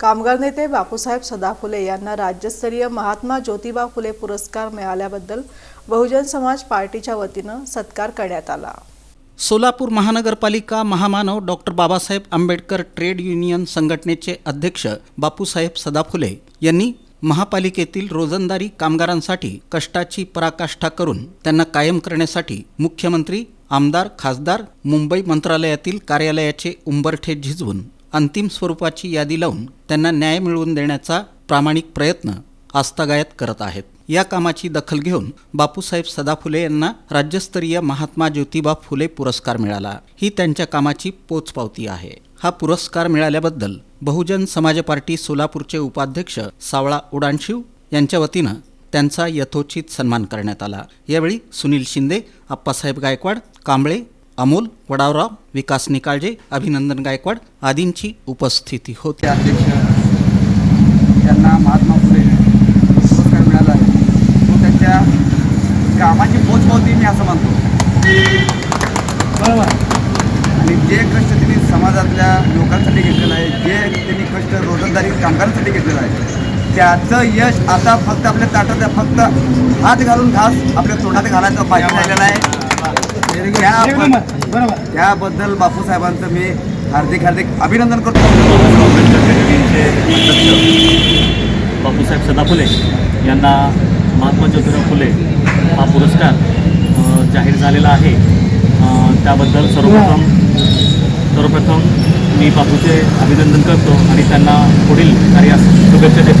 कामगार नेते बापूसाहेब सदाफुले यांना राज्यस्तरीय महात्मा ज्योतिबा फुले पुरस्कार मिळाल्याबद्दल बहुजन समाज पार्टीच्या वतीनं सत्कार करण्यात आला. सोलापूर महानगरपालिका महामानव doctor Babasaheb Ambedkar trade union संघटनेचे अध्यक्ष बापूसाहेब सदाफुले यांनी महापालिकेतील रोजंदारी कामगारांसाठी कष्टाची पराकाष्ठा करून त्यांना कायम करण्यासाठी मुख्यमंत्री आमदार खासदार मुंबई मंत्रालयातील कार्यालयाचे उंबरठे झिजवून अंतिम स्वरूपाची यादी लावून त्यांना न्याय मिळवून देण्याचा प्रामाणिक प्रयत्न आस्थागायत करत आहेत. या कामाची दखल घेऊन बापूसाहेब सदाफुले यांना राज्यस्तरीय महात्मा ज्योतिबा फुले पुरस्कार मिळाला. ही त्यांच्या कामाची पोचपावती आहे. हा पुरस्कार मिळाल्याबद्दल बहुजन समाज पार्टी सोलापूरचे उपाध्यक्ष सावळा उडाणशिव यांच्या वतीनं त्यांचा यथोचित सन्मान करण्यात आला. यावेळी सुनील शिंदे आप्पासाहेब गायकवाड कांबळे अमोल वडावराव विकास निकाळजे अभिनंदन गायकवाड आदींची उपस्थिती होती. अध्यक्ष त्यांना महात्मा फुले पुरस्कार मिळाला आहे. तो त्यांच्या कामाची पोचपावती मी असं मानतो आणि जे कष्ट त्यांनी समाजातल्या लोकांसाठी घेतलेलं आहे जे त्यांनी कष्ट रोजंदारी कामगारांसाठी घेतलेलं आहे त्याचं यश आता फक्त आपल्या ताटात फक्त हात घालून घास आपल्या तोंडात घालायचा पाहिजे राहिलेला आहे. त्याबद्दल बापूसाहेबांचं मी हार्दिक हार्दिक अभिनंदन करतो. बापूसाहेब सदा फुले बापूसाहेब यांना महात्मा ज्योतिराव फुले हा पुरस्कार जाहीर झालेला आहे. त्याबद्दल सर्वप्रथम सर्वप्रथम मी बापूचे अभिनंदन करतो आणि त्यांना पुढील कार्यास शुभेच्छा देतो.